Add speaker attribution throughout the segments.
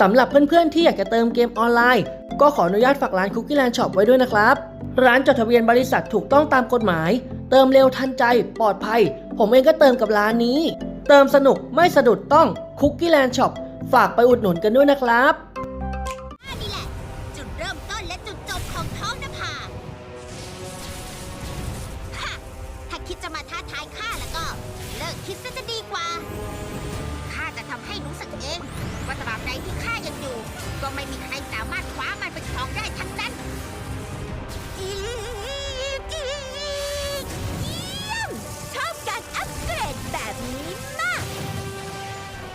Speaker 1: สำหรับเพื่อนๆที่อยากจะเติมเกมออนไลน์ ก็ขออนุญาตฝากร้าน Cookie Land Shop ไว้ด้วยนะครับ ร้านจดทะเบียนบริษัทถูกต้องตามกฎหมาย เติมเร็วทันใจ ปลอดภัย ผมเองก็เติมกับร้านนี้ เติมสนุกไม่สะดุดต้อง Cookie Land Shop ฝากไปอุดหนุนกันด้วยนะครับ
Speaker 2: นี่แหละ จุดเริ่มต้นและจุดจบของท้องนภาฮะถ้าคิดจะมาท้าทายข้าแล้วก็ เลิกคิดซะจะดีกว่าข้าจะทำให้รู้สึกเอง ไม่มีใครสามารถคว้ามันไปครองได้ทั้งนั้นอีเยี่ยมชอบการอัปเกรดแบบนี้มาก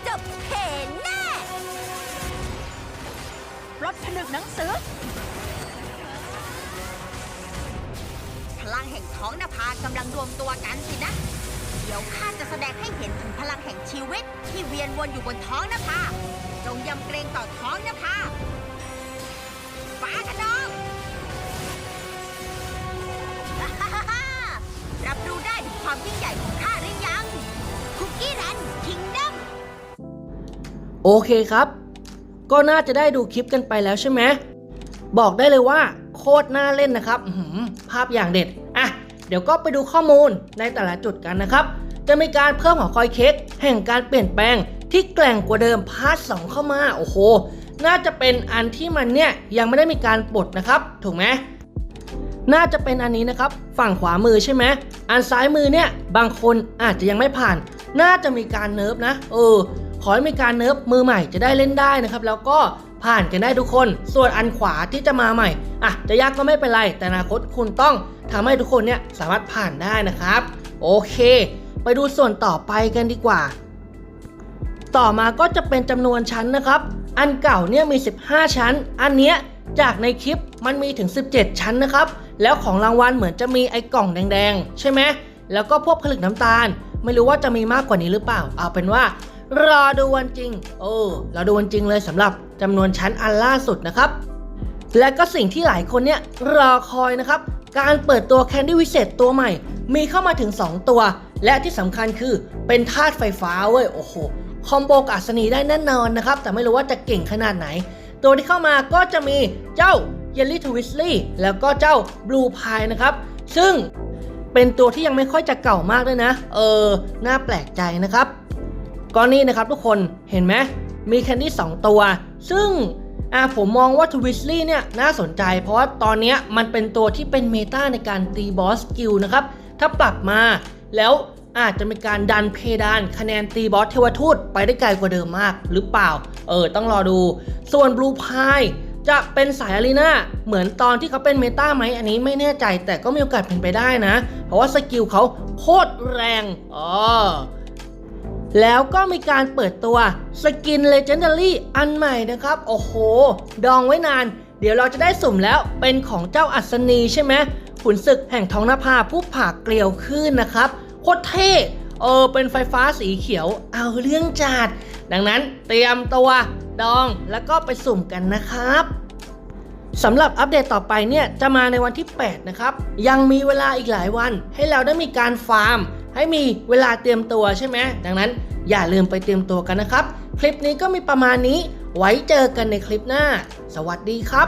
Speaker 2: จบเพนแน่รถผนึกหนังสือ พลังแห่งท้องนภากำลังรวมตัวกันสินะ เดี๋ยวข้าจะแสดงให้เห็นถึงพลังแห่งชีวิต ที่เวียนวนอยู่บนท้องนภา จงยำเกรงต่อท้องนภาฟ้าขนองรับรู้ได้ถึงความยิ่งใหญ่ของข้าหรือยัง คุกกี้รันคิงดัม
Speaker 1: โอเคครับ ก็น่าจะได้ดูคลิปกันไปแล้วใช่ไหม บอกได้เลยว่า โคตรน่าเล่นนะครับภาพอย่างเด็ด อะ เดี๋ยวก็ไปดูข้อมูลในแต่ละจุดกันนะครับ จะมีการเพิ่มหอคอยเค้กแห่งการเปลี่ยนแปลง ที่แกร่งกว่าเดิมพาร์ทสเข้ามา โอ้โห น่าจะเป็นอันที่มันเนี่ยยังไม่ได้มีการปลดนะครับ ถูกไหมน่าจะเป็นอันนี้นะครับ ฝั่งขวามือใช่ไหมอันซ้ายมือเนี่ยบางคนอาจจะยังไม่ผ่าน น่าจะมีการเนิร์ฟนะ เออ ขอให้มีการเนิร์ฟมือใหม่จะได้เล่นได้นะครับ แล้วก็ผ่านกันได้ทุกคน ส่วนอันขวาที่จะมาใหม่อะจะยากก็ไม่เป็นไร แต่อนาคตคุณต้องทำให้ทุกคนเนี่ยสามารถผ่านได้นะครับ โอเค ไปดูส่วนต่อไปกันดีกว่า ต่อมาก็จะเป็นจำนวนชั้นนะครับ อันเก่าเนี่ยมี 15 ชั้น อันเนี้ยจากในคลิปมันมีถึง 17 ชั้นนะครับ แล้วของรางวัลเหมือนจะมีไอ้กล่องแดงๆ ใช่ไหมแล้วก็พวกผลึกน้ำตาล ไม่รู้ว่าจะมีมากกว่านี้หรือเปล่า เอาเป็นว่า รอดูวันจริง โอ้รอดูวันจริงเลยสำหรับจำนวนชั้นอันล่าสุดนะครับ และก็สิ่งที่หลายคนเนี่ยรอคอยนะครับ การเปิดตัวแคนดี้วิเศษตัวใหม่ มีเข้ามาถึง 2 ตัว และที่สำคัญคือเป็นธาตุไฟฟ้าเว้ยโอ้โห คอมโบกับอัศนีได้แน่นอนนะครับ แต่ไม่รู้ว่าจะเก่งขนาดไหน ตัวที่เข้ามาก็จะมีเจ้าเยลลี่ทวิสลี่แล้วก็เจ้าบลูพายนะครับ ซึ่งเป็นตัวที่ยังไม่ค่อยจะเก่ามากด้วยนะ เออ น่าแปลกใจนะครับก็นี่นะครับทุกคนเห็นไหมมีแคนดี้2ตัว ซึ่งอ่าผมมองว่าทวิสลี่เนี่ยน่าสนใจ เพราะว่าตอนเนี้ยมันเป็นตัวที่เป็นเมตาในการตีบอสกิลนะครับ ถ้าปรับมาแล้ว อาจจะมีการดันเพดานคะแนนตีบอสเทวทูตไปได้ไกลกว่าเดิมมากหรือเปล่า เออ ต้องรอดู ส่วนบลูพายจะเป็นสายอารีนาเหมือนตอนที่เขาเป็นเมตาไหมอันนี้ไม่แน่ใจแต่ก็มีโอกาสเป็นไปได้นะ เพราะว่าสกิลเขาโคตรแรงอ๋อแล้วก็มีการเปิดตัวสกิน Legendary อันใหม่นะครับ โอ้โห ดองไว้นาน เดี๋ยวเราจะได้สุ่มแล้วเป็นของเจ้าอัศนีใช่ไหมขุนศึกแห่งท้องนภาผู้ผ่าเกลียวขึ้นนะครับ โคตรเท่เออเป็นไฟฟ้าสีเขียวเอาเรื่องจัด ดังนั้นเตรียมตัวดองแล้วก็ไปสุ่มกันนะครับสำหรับอัปเดตต่อไปเนี่ยจะมาในวันที่ 8 นะครับ ยังมีเวลาอีกหลายวัน ให้เราได้มีการฟาร์ม ให้มีเวลาเตรียมตัวใช่ไหมดังนั้นอย่าลืมไปเตรียมตัวกันนะครับ คลิปนี้ก็มีประมาณนี้ไว้เจอกันในคลิปหน้า สวัสดีครับ